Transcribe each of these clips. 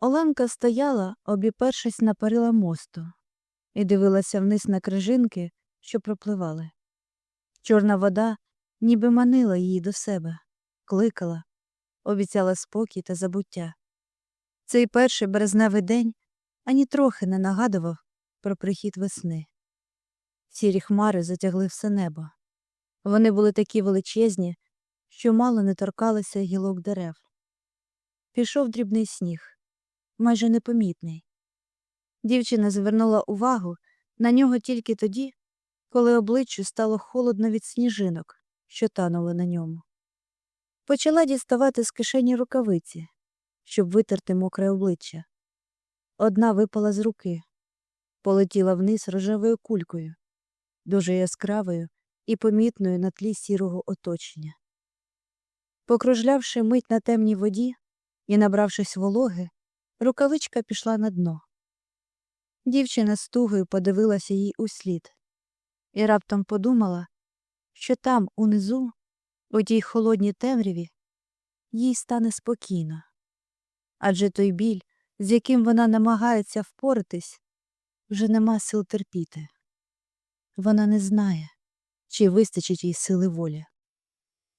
Оленка стояла, обіпершись на перила мосту, і дивилася вниз на крижинки, що пропливали. Чорна вода ніби манила її до себе, кликала, обіцяла спокій та забуття. Цей перший березневий день ані трохи не нагадував про прихід весни. Сірі хмари затягли все небо. Вони були такі величезні, що мало не торкалися гілок дерев. Пішов дрібний сніг, майже непомітний. Дівчина звернула увагу на нього тільки тоді, коли обличчю стало холодно від сніжинок, що танули на ньому. Почала діставати з кишені рукавиці, щоб витерти мокре обличчя. Одна випала з руки, полетіла вниз рожевою кулькою, дуже яскравою і помітною на тлі сірого оточення. Покружлявши мить на темній воді і набравшись вологи, рукавичка пішла на дно. Дівчина з тугою подивилася їй услід і раптом подумала, що там, унизу, у тій холодній темряві, їй стане спокійно. Адже той біль, з яким вона намагається впоратись, вже нема сил терпіти. Вона не знає, чи вистачить їй сили волі.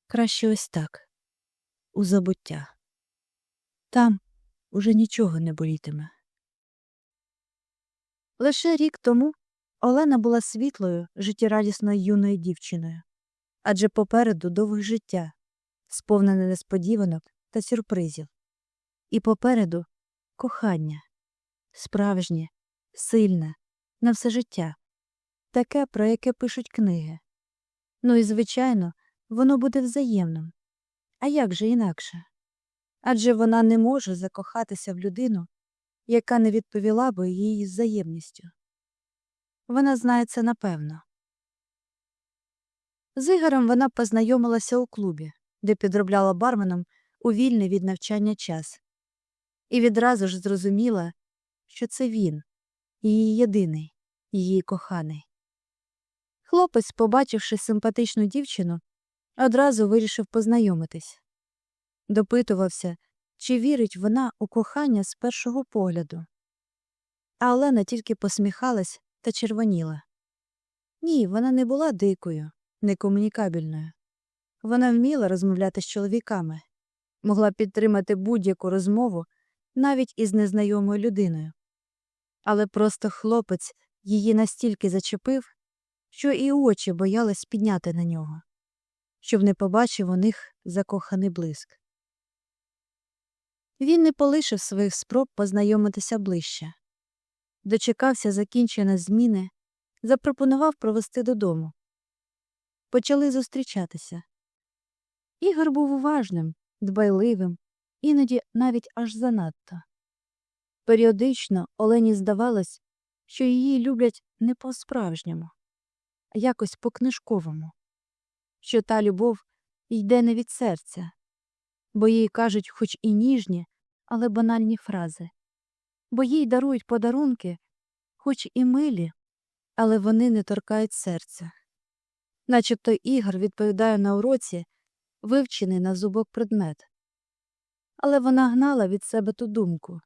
Краще ось так, у забуття. Там уже нічого не болітиме. Лише рік тому Олена була світлою, життєрадісною юною дівчиною, адже попереду довге життя, сповнене несподіванок та сюрпризів. І попереду кохання, справжнє, сильне, на все життя, таке, про яке пишуть книги. Ну і, звичайно, воно буде взаємним. А як же інакше? Адже вона не може закохатися в людину, яка не відповіла би їй взаємністю. Вона знає це напевно. З Ігорем вона познайомилася у клубі, де підробляла барменом у вільний від навчання час, і відразу ж зрозуміла, що це він, її єдиний, її коханий. Хлопець, побачивши симпатичну дівчину, одразу вирішив познайомитись. Допитувався, чи вірить вона у кохання з першого погляду. А Олена тільки посміхалась та червоніла. Ні, вона не була дикою, некомунікабельною. Вона вміла розмовляти з чоловіками, могла підтримати будь-яку розмову навіть із незнайомою людиною. Але просто хлопець її настільки зачепив, що і очі боялись підняти на нього, щоб не побачив у них закоханий блиск. Він не полишив своїх спроб познайомитися ближче. Дочекався закінчення зміни, запропонував провести додому. Почали зустрічатися. Ігор був уважним, дбайливим, іноді навіть аж занадто. Періодично Олені здавалось, що її люблять не по-справжньому, а якось по-книжковому, що та любов йде не від серця, бо їй кажуть хоч і ніжні, але банальні фрази, бо їй дарують подарунки, хоч і милі, але вони не торкають серця. Начебто Ігор відповідає на уроці, вивчений на зубок предмет. Але вона гнала від себе ту думку,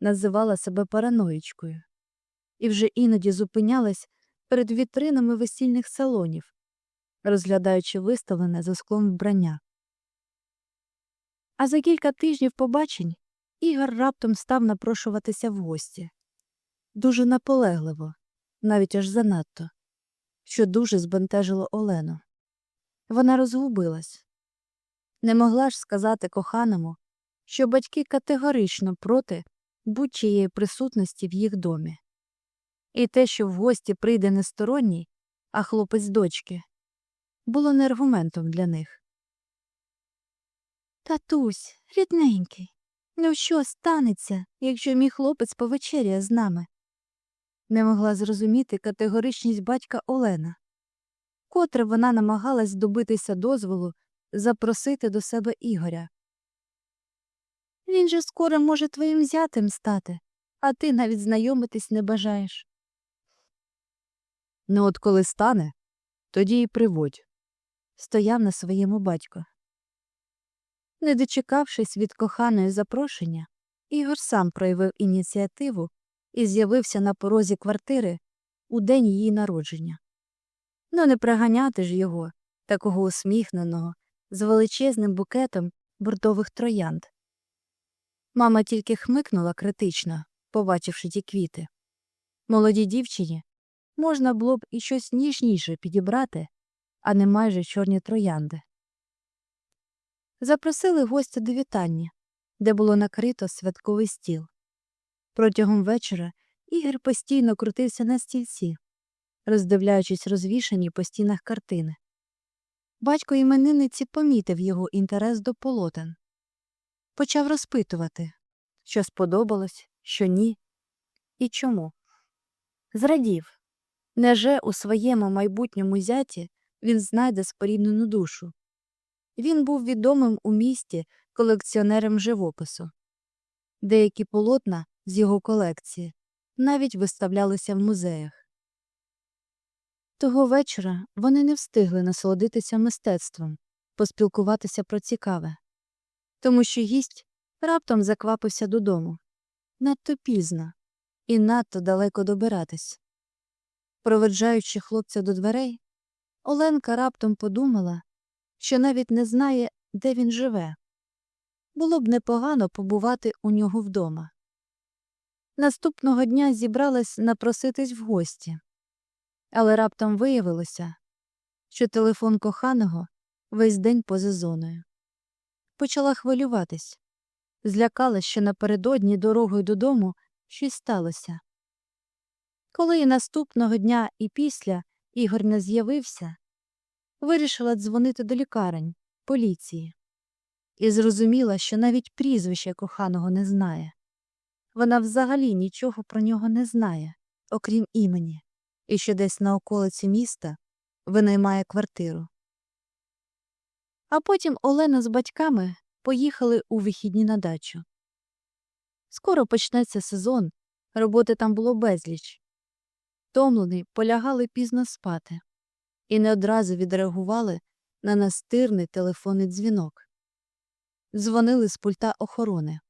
називала себе параноїчкою і вже іноді зупинялась перед вітринами весільних салонів, розглядаючи виставлене за склом вбрання. А за кілька тижнів побачень Ігор раптом став напрошуватися в гості. Дуже наполегливо, навіть аж занадто, що дуже збентежило Олену. Вона розгубилась. Не могла ж сказати коханому, що батьки категорично проти будь-чиєї присутності в їх домі. І те, що в гості прийде не сторонній, а хлопець дочки, було не аргументом для них. Татусь, рідненький, ну що станеться, якщо мій хлопець повечеряє з нами? Не могла зрозуміти категоричність батька Олена, котре вона намагалась добитися дозволу запросити до себе Ігоря. Він же скоро може твоїм зятем стати, а ти навіть знайомитись не бажаєш. Ну, от коли стане, тоді й приводь. Стояв на своєму батько. Не дочекавшись від коханої запрошення, Ігор сам проявив ініціативу і з'явився на порозі квартири у день її народження. Ну, не приганяти ж його, такого усміхненого, з величезним букетом бордових троянд. Мама тільки хмикнула критично, побачивши ті квіти. Молодій дівчині можна було б і щось ніжніше підібрати, а не майже чорні троянди. Запросили гостя до вітання, де було накрито святковий стіл. Протягом вечора Ігор постійно крутився на стільці, роздивляючись розвішані по стінах картини. Батько іменинниці помітив його інтерес до полотен. Почав розпитувати, що сподобалось, що ні і чому. Зрадів, неже у своєму майбутньому зяті він знайде споріднену душу. Він був відомим у місті колекціонером живопису. Деякі полотна з його колекції навіть виставлялися в музеях. Того вечора вони не встигли насолодитися мистецтвом, поспілкуватися про цікаве, тому що гість раптом заквапився додому надто пізно і надто далеко добиратись. Проведжаючи хлопця до дверей, Оленка раптом подумала, що навіть не знає, де він живе. Було б непогано побувати у нього вдома. Наступного дня зібралась напроситись в гості, але раптом виявилося, що телефон коханого весь день поза зоною. Почала хвилюватись, злякалась, що напередодні дорогою додому щось сталося. Коли і наступного дня, і після Ігор не з'явився, вирішила дзвонити до лікарень, поліції, і зрозуміла, що навіть прізвище коханого не знає. Вона взагалі нічого про нього не знає, окрім імені, і що десь на околиці міста винаймає квартиру. А потім Олена з батьками поїхали у вихідні на дачу. Скоро почнеться сезон, роботи там було безліч. Томлені полягали пізно спати і не одразу відреагували на настирний телефонний дзвінок. Дзвонили з пульта охорони.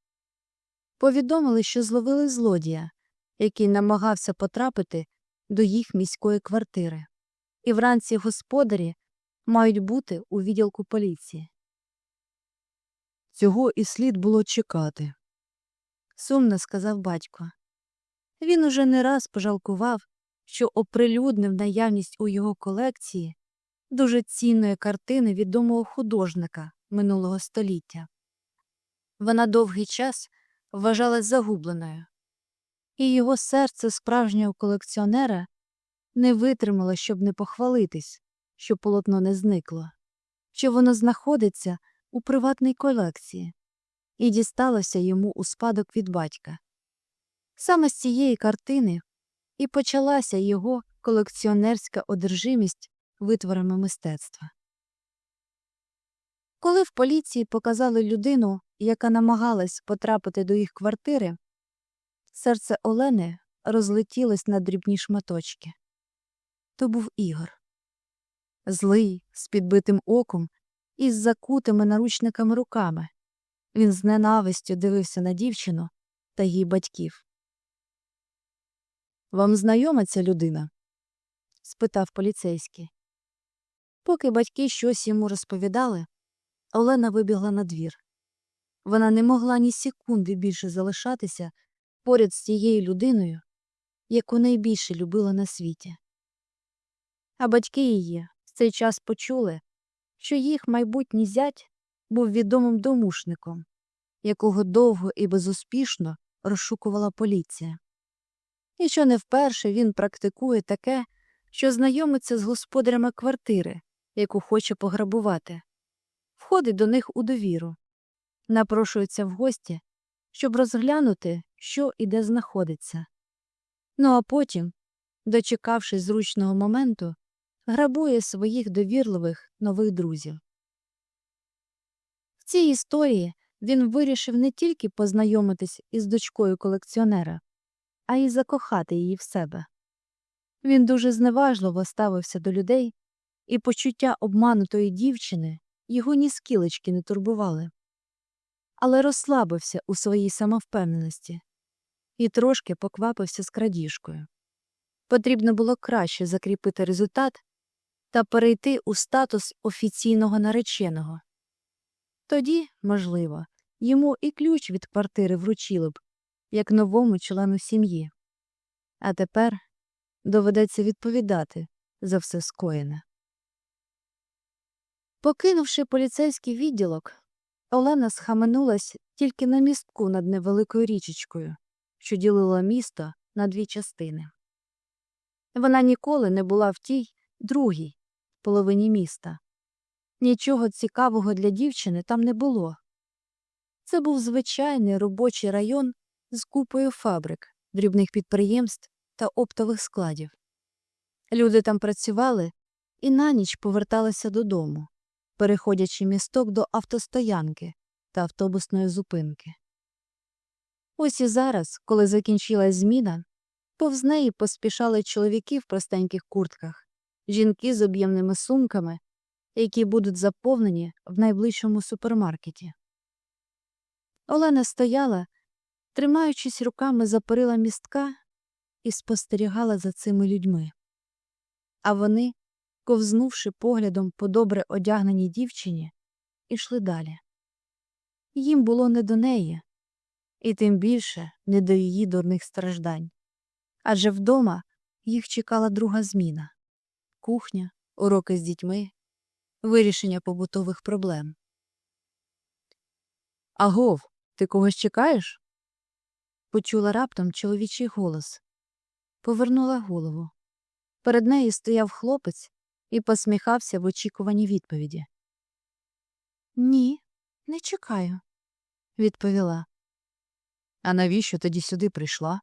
Повідомили, що зловили злодія, який намагався потрапити до їх міської квартири, і вранці господарі мають бути у відділку поліції. Цього і слід було чекати. Сумно сказав батько. Він уже не раз пожалкував, що оприлюднив наявність у його колекції дуже цінної картини відомого художника минулого століття. Вона довгий час вважалась загубленою, і його серце справжнього колекціонера не витримало, щоб не похвалитись, що полотно не зникло, що воно знаходиться у приватній колекції і дісталося йому у спадок від батька. Саме з цієї картини і почалася його колекціонерська одержимість витворами мистецтва. Коли в поліції показали людину, яка намагалась потрапити до їх квартири, серце Олени розлетілось на дрібні шматочки. То був Ігор. Злий, з підбитим оком і з закутими наручниками руками. Він з ненавистю дивився на дівчину та її батьків. Вам знайома ця людина? спитав поліцейський. Поки батьки щось йому розповідали, Олена вибігла на двір. Вона не могла ні секунди більше залишатися поряд з тією людиною, яку найбільше любила на світі. А батьки її в цей час почули, що їх майбутній зять був відомим домушником, якого довго і безуспішно розшукувала поліція. І що не вперше він практикує таке, що знайомиться з господарями квартири, яку хоче пограбувати, входить до них у довіру, напрошується в гості, щоб розглянути, що і де знаходиться. Ну а потім, дочекавшись зручного моменту, грабує своїх довірливих нових друзів. В цій історії він вирішив не тільки познайомитись із дочкою колекціонера, а й закохати її в себе. Він дуже зневажливо ставився до людей, і почуття обманутої дівчини його ні скілечки не турбували. але розслабився у своїй самовпевненості і трошки поквапився з крадіжкою. Потрібно було краще закріпити результат та перейти у статус офіційного нареченого. Тоді, можливо, йому і ключ від квартири вручили б, як новому члену сім'ї. А тепер доведеться відповідати за все скоєне. Покинувши поліцейський відділок, Олена схаменулась тільки на містку над невеликою річечкою, що ділила місто на дві частини. Вона ніколи не була в тій другій половині міста. Нічого цікавого для дівчини там не було. Це був звичайний робочий район з купою фабрик, дрібних підприємств та оптових складів. Люди там працювали і на ніч поверталися додому, переходячи місток до автостоянки та автобусної зупинки. Ось і зараз, коли закінчилась зміна, повз неї поспішали чоловіки в простеньких куртках, жінки з об'ємними сумками, які будуть заповнені в найближчому супермаркеті. Олена стояла, тримаючись руками за перила містка, і спостерігала за цими людьми. А вони, ковзнувши поглядом по добре одягненій дівчині, ішли далі. Їм було не до неї, і тим більше не до її дурних страждань. Адже вдома їх чекала друга зміна кухня, уроки з дітьми, вирішення побутових проблем. Агов, ти когось чекаєш? Почула раптом чоловічий голос. Повернула голову. Перед нею стояв хлопець і посміхався в очікуванні відповіді. Ні, не чекаю, відповіла. А навіщо тоді сюди прийшла?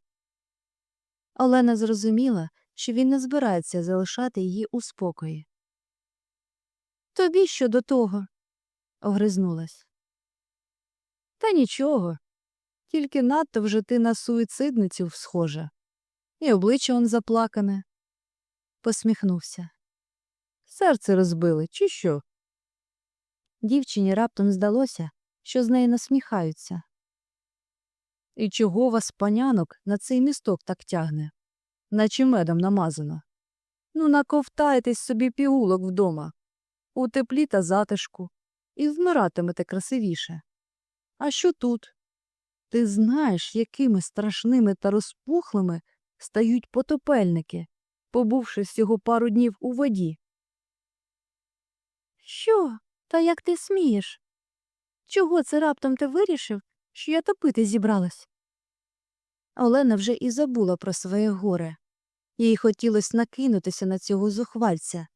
Олена зрозуміла, що він не збирається залишати її у спокої. Тобі що до того? огризнулась. Та нічого. Тільки надто вже ти на суїцидницю схожа. І обличчя он заплакане. Посміхнувся. Серце розбили, чи що? Дівчині раптом здалося, що з неї насміхаються. І чого вас, панянок, на цей місток так тягне? Наче медом намазано. Ну, наковтайтесь собі пігулок вдома, у теплі та затишку, і вмиратимете красивіше. А що тут? Ти знаєш, якими страшними та розпухлими стають потопельники, побувши всього пару днів у воді. Що? Та як ти смієш? Чого це раптом ти вирішив, що я топити зібралась? Олена вже і забула про своє горе. Їй хотілося накинутися на цього зухвальця,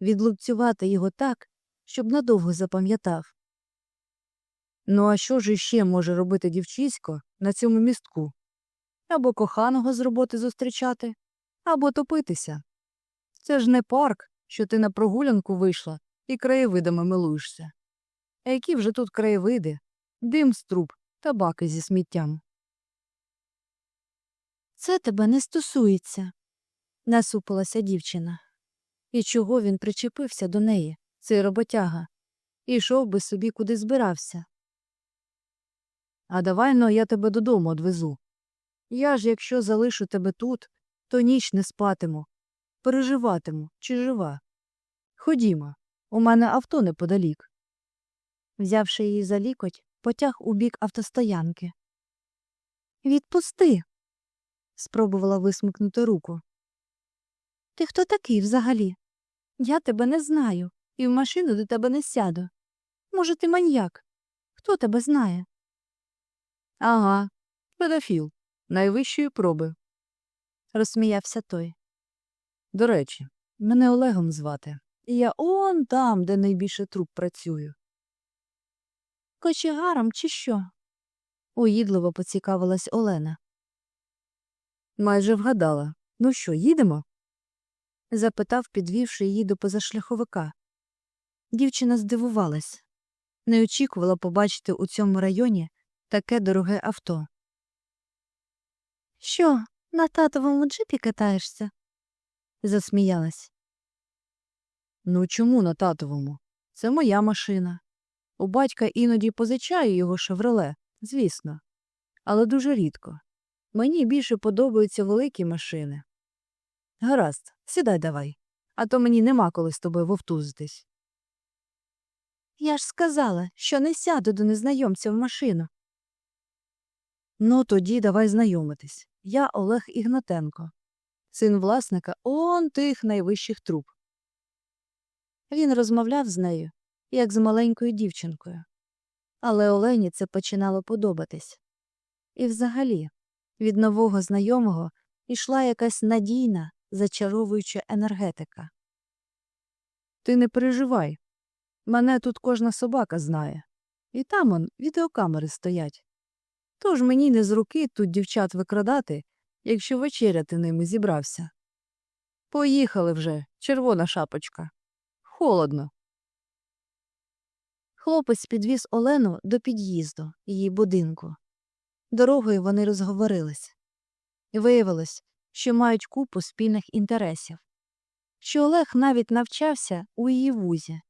відлупцювати його так, щоб надовго запам'ятав. Ну, а що ж іще може робити дівчисько на цьому містку? Або коханого з роботи зустрічати, або топитися. Це ж не парк, що ти на прогулянку вийшла і краєвидами милуєшся. А які вже тут краєвиди, дим з труб та баки зі сміттям. Це тебе не стосується, насупилася дівчина. І чого він причепився до неї, цей роботяга, і йшов би собі куди збирався. А давай но я тебе додому одвезу. Я ж, якщо залишу тебе тут, то ніч не спатиму, переживатиму, чи жива. Ходімо, у мене авто неподалік. Взявши її за лікоть, потяг у бік автостоянки. Відпусти. спробувала висмикнути руку. Ти хто такий взагалі? Я тебе не знаю і в машину до тебе не сяду. Може, ти маньяк? Хто тебе знає? Ага, педофіл, найвищої проби, розсміявся той. До речі, мене Олегом звати, і я он там, де найбільше труп працюю. Кочегаром чи що? уїдливо поцікавилась Олена. Майже вгадала. Ну що, їдемо? запитав, підвівши її до позашляховика. Дівчина здивувалась. Не очікувала побачити у цьому районі таке дороге авто. Що, на татовому джипі катаєшся? засміялась. Ну чому на татовому? Це моя машина. У батька іноді позичаю його шевроле, звісно, але дуже рідко. Мені більше подобаються великі машини. Гаразд, сідай давай, а то мені нема коли з тобою вовтузитись. Я ж сказала, що не сяду до незнайомця в машину. Ну, тоді давай знайомитись. Я Олег Ігнатенко, син власника он тих найвищих труб. Він розмовляв з нею, як з маленькою дівчинкою. Але Олені це починало подобатись. І взагалі, від нового знайомого йшла якась надійна, зачаровуюча енергетика. Ти не переживай. Мене тут кожна собака знає. І там он відеокамери стоять. Тож мені не з руки тут дівчат викрадати, якщо вечеряти ними зібрався. Поїхали вже, червона шапочка. Холодно. Хлопець підвіз Олену до під'їзду її будинку. Дорогою вони розговорились. Виявилось, що мають купу спільних інтересів, що Олег навіть навчався у її вузі.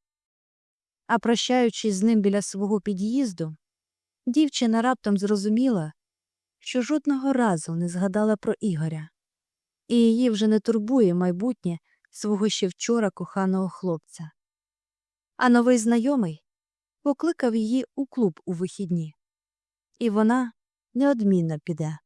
А прощаючись з ним біля свого під'їзду, дівчина раптом зрозуміла, що жодного разу не згадала про Ігоря, і її вже не турбує майбутнє свого ще вчора коханого хлопця. А новий знайомий покликав її у клуб у вихідні, і вона неодмінно піде.